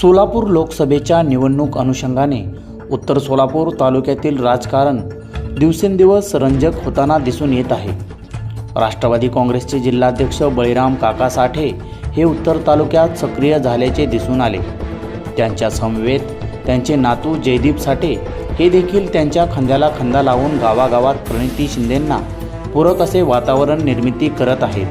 सोलापूर लोकसभेच्या निवडणूक अनुषंगाने उत्तर सोलापूर तालुक्यातील राजकारण दिवसेंदिवस रंजक होताना दिसून येत आहे. राष्ट्रवादी काँग्रेसचे जिल्हाध्यक्ष बळीराम काका साठे हे उत्तर तालुक्यात सक्रिय झाल्याचे दिसून आले. त्यांच्या समवेत त्यांचे नातू जयदीप साठे हे देखील त्यांच्या खांद्याला खांदा लावून गावागावात प्रणिती शिंदेंना पूरक असे वातावरण निर्मिती करत आहेत.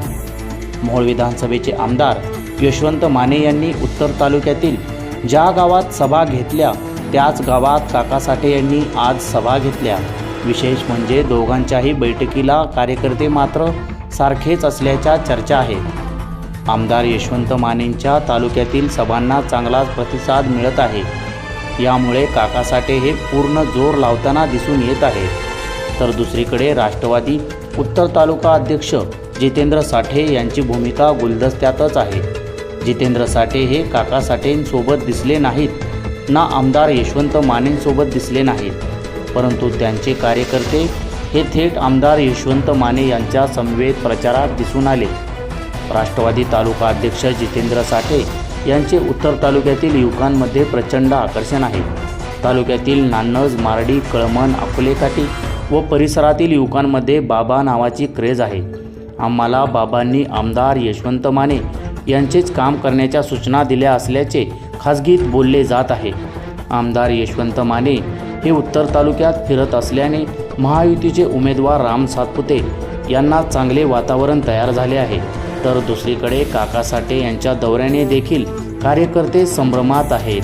मोहोळ विधानसभेचे आमदार यशवंत माने यांनी उत्तर तालुक्यातील ज्या गावात सभा घेतल्या त्याच गावात काका साठे यांनी आज सभा घेतल्या. विशेष म्हणजे दोघांच्याही बैठकीला कार्यकर्ते मात्र सारखेच असल्याच्या चर्चा आहेत आमदार यशवंत मानेंच्या तालुक्यातील सभांना चांगलाच प्रतिसाद मिळत आहे. यामुळे काका साठे हे पूर्ण जोर लावताना दिसून येत आहेत तर दुसरीकडे राष्ट्रवादी उत्तर तालुका अध्यक्ष जितेंद्र साठे यांची भूमिका गुलदस्त्यातच आहे. जितेंद्र साठे हे काका साठेंसोबत दिसले नाहीत. ना आमदार यशवंत मानेंसोबत दिसले नाहीत. परंतु त्यांचे कार्यकर्ते हे थेट आमदार यशवंत माने यांच्या समवेत प्रचारात दिसून आले. राष्ट्रवादी तालुका अध्यक्ष जितेंद्र साठे यांचे उत्तर तालुक्यातील युवकांमध्ये प्रचंड आकर्षण आहे. तालुक्यातील नान्नज मारडी कळमन अकोलेकाठी व परिसरातील युवकांमध्ये बाबा नावाची क्रेज आहे. आम्हाला बाबांनी आमदार यशवंत माने यांचेच काम करण्याच्या सूचना दिल्या असल्याचे खाजगीत बोलले जात आहे. आमदार यशवंत माने हे उत्तर तालुक्यात फिरत असल्याने महायुतीचे उमेदवार राम सातपुते यांना चांगले वातावरण तयार झाले आहे. तर दुसरीकडे काका साठे यांच्या दौऱ्याने देखील कार्यकर्ते संभ्रमात आहेत.